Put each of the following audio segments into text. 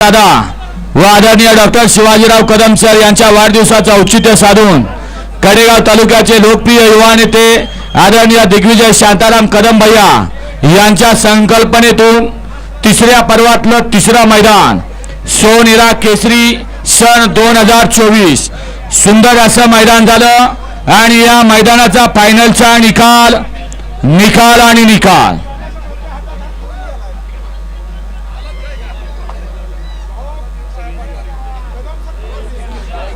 दादा व आदरणीय डॉक्टर शिवाजीराव कदम सर यांच्या वाढदिवसाचं औचित्य साधून कडेगाव तालुक्याचे लोकप्रिय युवा नेते आदरणीय दिग्विजय शांताराम कदम भैया यांच्या संकल्पनेतून तिसऱ्या पर्वातलं तिसरं मैदान सोनिरा केसरी सन दोन हजार चोवीस. सुंदर असं मैदान झालं आणि या मैदानाचा फायनलचा निकाल निकाल आणि निकाल.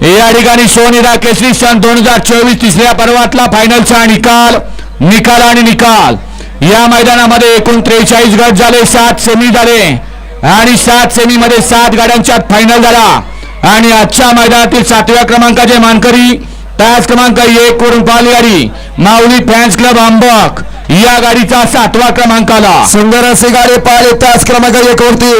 या ठिकाणी सोनिरा केसरी सन दोन हजार चोवीस तिसऱ्या पर्वातला फायनलचा निकाल निकाल आणि निकाल. या मैदानामध्ये एकूण त्रेचाळीस गट झाले सात सेमी झाले. आणि सात सेमी मध्ये सात गाड्यांच्या फायनल झाला. आणि आजच्या मैदानातील सातव्या क्रमांकाचे मानकरी तास क्रमांक एक वरून पाल गाडी माऊली फॅन्स क्लब आंबक या गाडीचा सातवा क्रमांक आला सुंदर असे गाडी पाहिले त्याच क्रमांक एक वरती.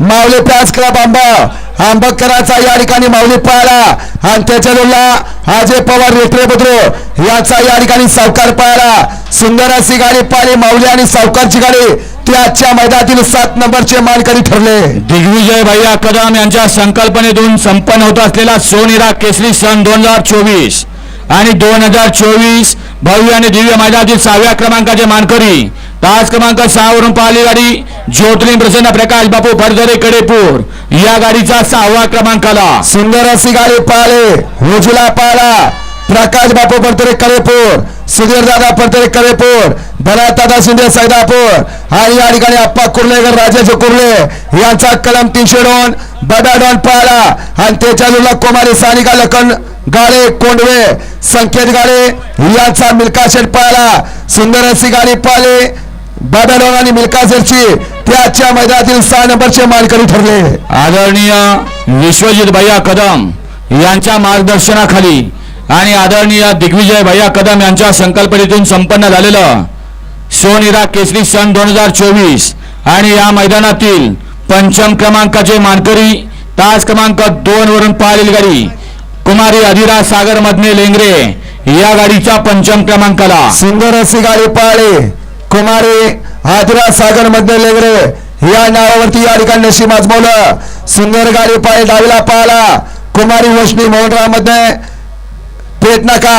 माऊली फॅन्स क्लब आंबक. आंबकराचा या ठिकाणी माऊली पाहिला आणि त्याच्या जोडला अजय पवार रेटरे बुद्रू याचा या ठिकाणी सावकार पाहिला सुंदर अशी गाडी पाहिली माऊली आणि सावकारची गाडी. ती आजच्या मैदानातील सात नंबरचे मानकरी ठरले. दिग्विजय भैया कदम यांच्या संकल्पनेतून संपन्न होत असलेला सोनिरा केसरी सन दोन हजार चोवीस. आणि दोन हजार चोवीस भव्य आणि दिव्य मैदानातील सहाव्या क्रमांकाचे मानकरी तास क्रमांक सहावरून पाहिली गाडी. ज्योतिर्लिंग प्रसन्न प्रकाश बापू फरदरे कडेपूर. या गाडीचा सहावा क्रमांक आला सुंदर अशी गाडी पाहिले उजला पाहिला प्रकाश बापू पडतरे करेपूर सुधीर दादा पडतरे करेपूर भरत दादा शिंदे सैदापूर. आणि या ठिकाणी अप्पा कुर्लेकर राजेश कुर्ले यांचा कलम तीनशे दोन बडा डॉन पाहिला आणि त्याच्या जुला कुमारी सानिका लखन गाडे कोंडवे संकेत गाडे यांचा मिल्का शेट पाहिला सुंदर अशी गाडी पाहिली डॉन आणि मिल्का शेटची त्याच्या मैदानातील सहा नंबरचे मानकरी ठरले. आदरणीय विश्वजित भैया कदम यांच्या मार्गदर्शनाखाली आणि आदरणीय दिग्विजय भैया कदम यांच्या संकल्पनेतून संपन्न झालेलं सोनिरा केसरी सन दोन हजार चोवीस आणि या मैदानातील पंचम क्रमांकाचे मानकरी तास क्रमांक दोन वरून पाहिलेली गाडी कुमारी अधिरा सागर मधने लेंगरे या गाडीच्या पंचम क्रमांकाला. सुंदर अशी गाडी पाहिली कुमारी आदिरा सागरमध्ये लेगरे या नावावरती या ठिकाणी नशीब आजमवलं. सुंदर गाडी पाय डावीला पाहिला कुमारी वशनी मोहनरामध्ये पेट नका.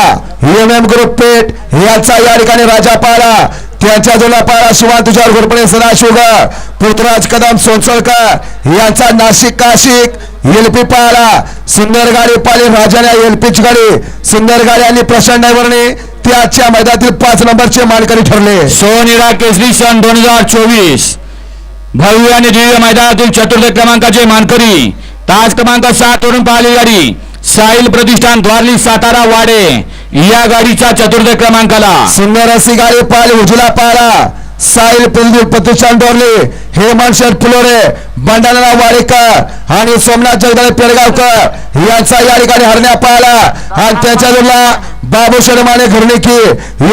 एम एम ग्रुप पेट याचा या ठिकाणी राजा पाहिला त्यांच्या जोला पारा शिवान तुषार घोरपडे सदाशिवगर पृथ्वीराज कदम सोनसळकर यांचा नाशिक काशिक एलपी पाहिला सुंदर गाडी पाली राजाने एलपीची गाडी. सुंदर गाडी आणि प्रशांत डायव्हरने ते आजच्या मैदानातील पाच नंबरचे मानकरी ठरले. सोनिरा केसरी सन दोन हजार चोवीस. भव्य आणि दिव्य मैदानातील चतुर्थ क्रमांकाचे मानकरी. ताज क्रमांक सात वरून पाहिली गाडी. साहिल प्रतिष्ठान द्वारली सातारा वाडे या गाडीचा चतुर्थ क्रमांकाला. सुंदर गाडी पाल उजला पाला साहिल प्रदीप प्रतिष्ठान डोरले हेमंत शेठ फुलोरे बंडाला वाडेकर आणि सोमनाथ जगदाळे पेडगावकर यांचा या ठिकाणी हरण्या पाहिला. आणि त्याच्या जोडला बाबू शर्माने घरणेकी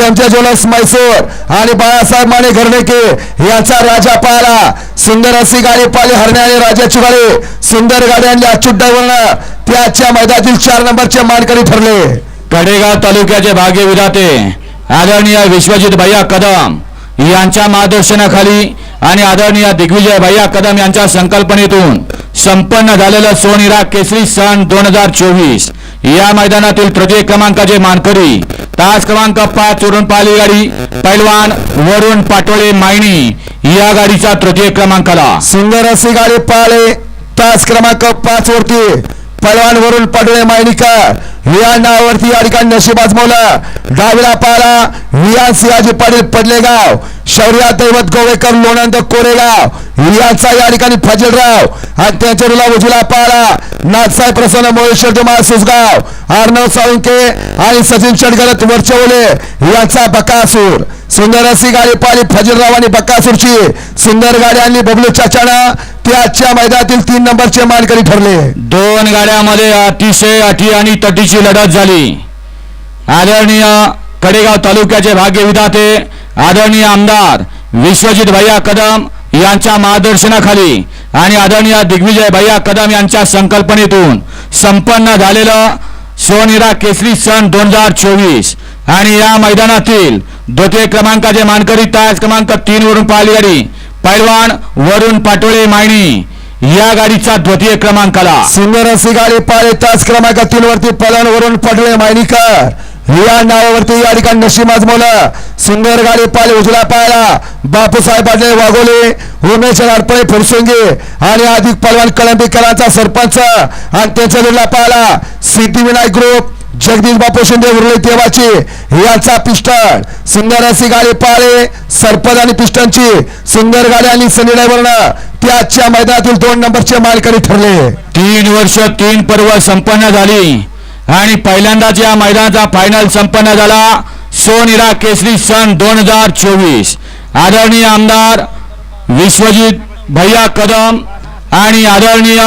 यांच्या जोडस मैसूर आणि बाळासाहेब माने घरणेकी यांचा राजा पाहिला. सुंदर अशी गाडी पाहिली हरण्या आणि राजाची गाडी. सुंदर गाडी आणली अच्युत त्याच्या मैदानातील चार नंबरचे मानकरी ठरले. कडेगाव तालुक्याचे भाग्य विधाते आदरणीय विश्वजित भैया कदम यांच्या मार्गदर्शनाखाली आणि आदरणीय दिग्विजय भैया कदम यांच्या संकल्पनेतून संपन्न झालेलं सोनिरा केसरी सन दोन हजार चोवीस. या मैदानातील तृतीय क्रमांकाचे मानकरी तास क्रमांक पाच वरून पाहिली गाडी पैलवान वरुण पाटोळे मायणी या गाडीचा तृतीय क्रमांकाला. सुंदर अशी गाडी पाहिले तास क्रमांक पाच वरती. पळवानवरून पडवे मायनिका. मायनिकर नावावरती या ठिकाणी नशीब आजमवलं डावीला पाहिला विया सियाजी पाटील पडलेगाव. शौर्या दैवत गोवेकर लोणंद कोरेगाव. यांचा या ठिकाणी फजलराव. आणि त्यांच्या रुला उजला पाहिला नाथसाहेब प्रसन्न मोहेश्वर दुमा सुसगाव अर्णव साळुंके आणि सचिन षडगरत वरचवले यांचा बकासूर. सुंदर अशी गाडी पाहिली फजलराव आणि बक्कासूरची सुंदर गाडी आणली बबलू चाचाना. ते आजच्या मैदानातील तीन नंबरचे मानकरी ठरले. दोन गाड्यामध्ये अतिशय अटी आणि तटीची यांची लढत झाली. आदरणीय कडेगाव तालुक्याचे भाग्य विधाते आदरणीय आमदार विश्वजित भैया कदम यांच्या मार्गदर्शनाखाली आणि आदरणीय दिग्विजय भैया कदम यांच्या संकल्पनेतून संपन्न झालेलं सोनिरा केसरी सण दोन हजार चोवीस आणि या मैदानातील द्वितीय क्रमांकाचे मानकरी तास क्रमांक तीन वरून पाहिली गाडी पैलवान वरुण पाटोळे मायणी या गाडीचा द्वितीय क्रमांकाला. सुंदर अशी गाडी पाळे तास क्रमांक तीन वरती पलनवरून पडले मायनिकर. या नावावरती या ठिकाणी नशीब आजमवलं सुंदर गाडी पाळे उजला पायला. बापूसाहेब पाटील वाघोले उमेश अडपळे फुरसुंगे आणि अधिक पलवान कळंबीकरांचा सरपंच. आणि त्यांच्या जोडला पाहिला. सिद्धिविनायक ग्रुप जगदीश बापू शिंदे उरले तेवाची. यांचा पिस्टन सुंदर अशी गाडी पाळे सरपंच आणि पिस्टनची सुंदर गाडी आणि सनी वर्ण ते आजच्या मैदानातील दोन नंबरचे मालकरी ठरले. तीन वर्ष तीन पर्व संपन्न झाली. आणि पहिल्यांदाच या मैदानाचा फायनल संपन्न झाला सोनिरा केसरी सन दोन हजार चोवीस. आदरणीय आमदार विश्वजित भैया कदम आणि आदरणीय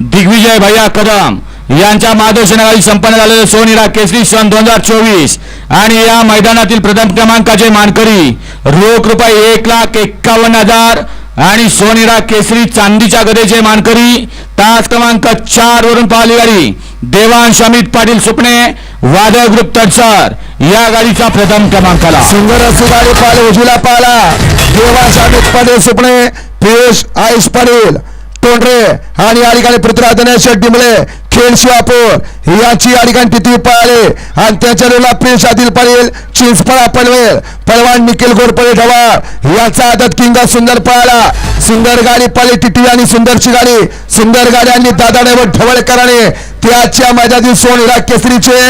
दिग्विजय भैया कदम यांच्या मार्गदर्शनाखाली संपन्न झालेले सोनिरा केसरी सन दोन हजार चोवीस. आणि या मैदानातील प्रथम क्रमांकाचे मानकरी रोख रुपये एक लाख एक्कावन्न हजार आणि सोनिरा केसरी चांदीच्या गदेचे मानकरी तास क्रमांक चार वरून पाहिली गाडी. देवांश अमित पाटील सुपणे वादळ ग्रुप तडसर या गाडीचा प्रथम क्रमांकाला. सुंदर अशी गाडी पाहिली उजवीला पाहिला देवांश अमित पाटील सुपणे पियुष आयुष पाटील. तोंडरे आणि या ठिकाणी पृथ्वीराज दिनेश डिंबळे खेळ शिवापूर याची या ठिकाणी तिथी पळाले आणि त्याच्या लोला प्रिन्स आदिल पाटील चिंचपळा पनवेल. पलवान निखिल गोरपडे ढवाळ. याचा आदत किंगा सुंदर पळाला. सुंदर गाडी पळली टिटी आणि सुंदरची गाडी. सुंदर गाडी आणि दादा व ढवळकराने त्याच्या मैदानातील सोनिरा केसरीचे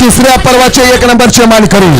तिसऱ्या पर्वाचे एक नंबरचे मानकरी.